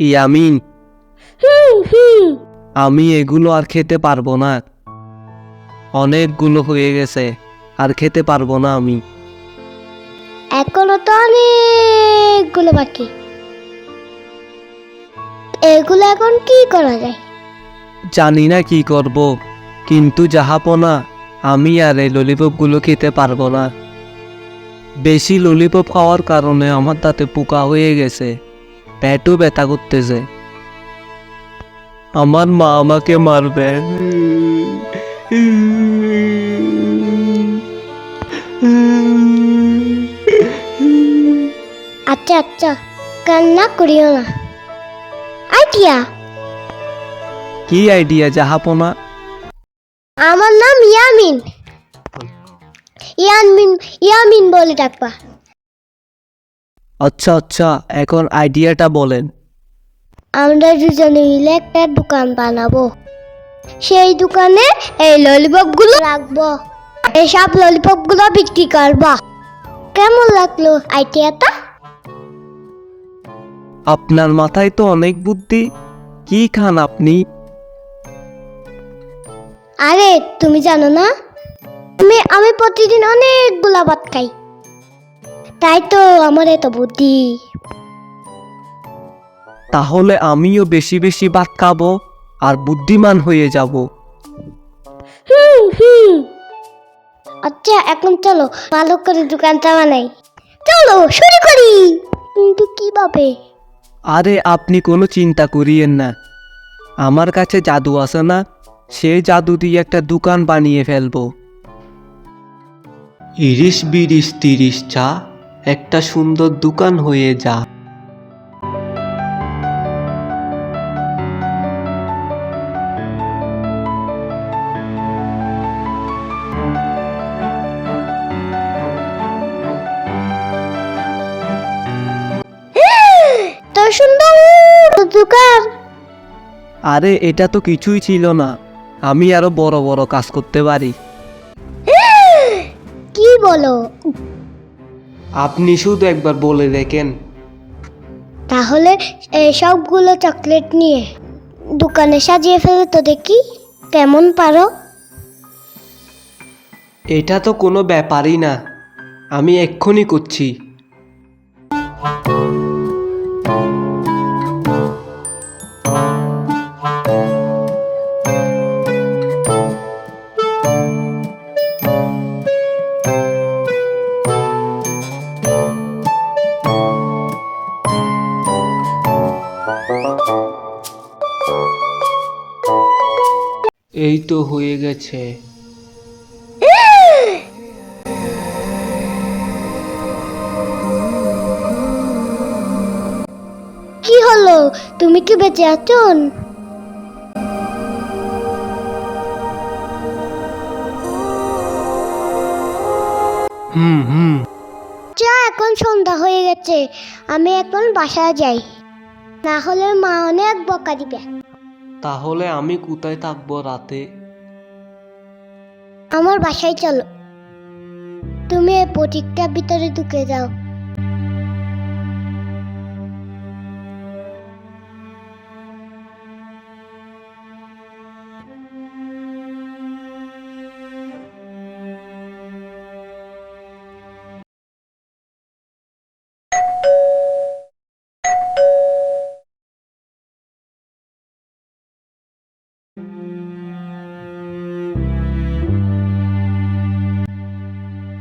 ইয়ামিন আমি এগুলো আর খেতে পারব না। অনেকগুলো হয়ে গেছে আর খেতে পারব না আমি। এখনও তো অনেকগুলো বাকি। এগুলো এখন কি করা যায়? জানি না কি করব কিন্তু জাহাপনা আমি আর এই ললিপপগুলো খেতে পারব না। বেশি ললিপপ খাওয়ার কারণে আমার তাতে পোকা হয়ে গেছে। পেটও ব্যথা করতেছে। আমার মা আমাকে মারবে। আচ্ছা আচ্ছা কান্না করিও না। আইডিয়া? কি আইডিয়া জাহাপনা? আমার নাম ইয়ামিন। ইয়ামিন ইয়ামিন বলে ডাকবা। আচ্ছা আচ্ছা এখন আইডিয়াটা বলেন। আমরা দুজনে মিলে একটা দোকান বানাবো। সেই দোকানে এই ললিপপগুলো রাখব। এসব ললিপপগুলো বিক্রি করব। কেমন লাগল আইডিয়াটা? আপনার মাথায় তো অনেক বুদ্ধি। কি খান আপনি? আরে তুমি জানো না? আমি আমি প্রতিদিন অনেকগুলা ভাত খাই। তাই তো আমার এত বুদ্ধি। তাহলে আমিও বেশি বেশি ভাত খাব আর বুদ্ধিমান হয়ে যাব। হুম হুম। আচ্ছা এখন চলো ভালো করে দোকানটা বানাই চলো শুরু করি। কিন্তু কীভাবে? আরে আপনি কোনো চিন্তা করিয়েন না। আমার কাছে জাদু আছে না সেই জাদু দিয়ে একটা দোকান বানিয়ে ফেলব। ইরিশ বিরিশ তিরিশ চা একটা সুন্দর দোকান হয়ে যা। দোকান। আরে এটা তো কিছুই ছিল না। আমি আরও বড় বড় কাজ করতে পারি। কি বলো? আপনি শুধু একবার বলে দেখেন। তাহলে এই সবগুলো চকলেট নিয়ে দোকানে সাজিয়ে ফেলে তো দেখি কেমন পারো। এটা তো কোনো ব্যাপারই না। আমি এক্ষুনি করছি। এই তো হয়ে গেছে। কি হলো? তুমি কি বেঁচে আছো? হুম হুম। যা এখন সন্ধ্যা হয়ে গেছে। আমি এখন বাসায় যাই। না হলে মা অনেক বকা দিবে। তাহলে আমি কোথায় থাকব রাতে? আমার বাসায় চলো। তুমি এই প্রতীকটার ভিতরে ঢুকে যাও।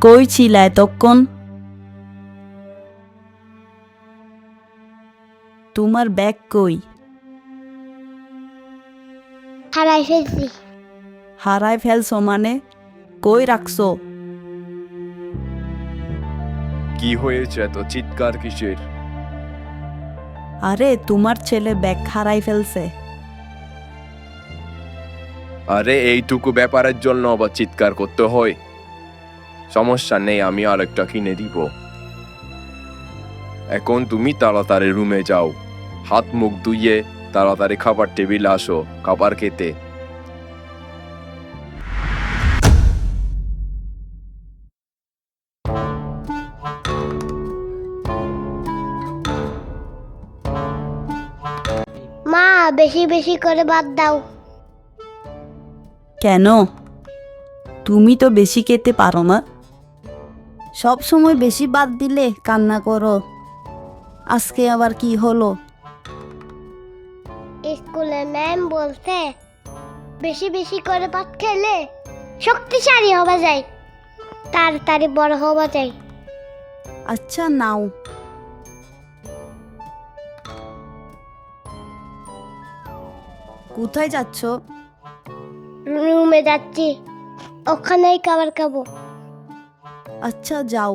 কই ছিলা এতক্ষণ তোমার ব্যাগ কই? হারাই ফেলছি। হারায় ফেলছো মানে? কই রাখছো? কি হয়েছে এত চিৎকার কিসের? আরে তোমার ছেলে ব্যাগ হারাই ফেলছে। আরে এইটুকু ব্যাপারের জন্য আবার চিৎকার করতে হয়। সমস্যা নেই আমি আরেকটা কিনে দিব। এখন তুমি তাড়াতাড়ি রুমে যাও। হাত মুখ ধুইয়ে তাড়াতাড়ি খাবার টেবিলে আসো খাবার খেতে। মা বেশি বেশি করে বাদ দাও। কেন? তুমি তো বেশি খেতে পারো না। সব সময় বেশি বাদ দিলে কান্না করো। আজকে আবার কি হলো? স্কুলে ম্যাম বলছে বেশি বেশি করে ভাত খেলে শক্তিশালী হওয়া যায় তাড়াতাড়ি বড় হওয়া যায়। আচ্ছা নাও। কোথায় যাচ্ছ? রুমে যাচ্ছি ওখানেই খাবার খাব। আচ্ছা যাও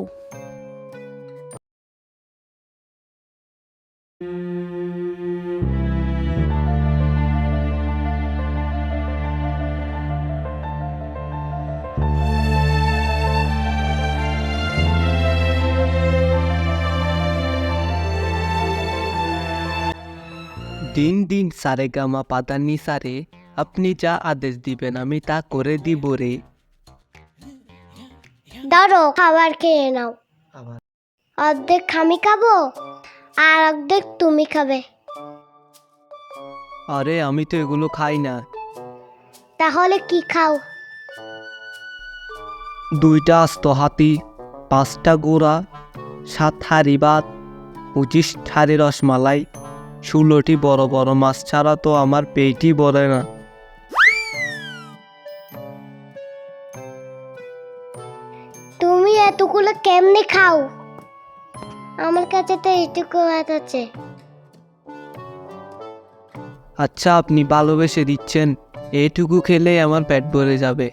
দিন দিন সারে গামা পাতানি সারে আপনি যা আদেশ দিবেন আমি তা করে দিব রে ধরো খাবার খেয়ে নাও। অর্ধেক আমি খাব আর অর্ধেক তুমি খাবে। আরে আমি তো এগুলো খাই না। তাহলে কি খাও? দুইটা আস্ত হাতি পাঁচটা গোড়া সাত হাড়ি ভাত পঁচিশ হাড়ি রসমালাই ষোলোটি বড় বড় মাছ ছাড়া তো আমার পেটই ভরে না। কেমনে খাও। আমার কাছে তো এইটুকু হাত আছে। আচ্ছা আপনি ভালোবেসে দিচ্ছেন। এইটুকু খেলে আমার পেট ভরে যাবে।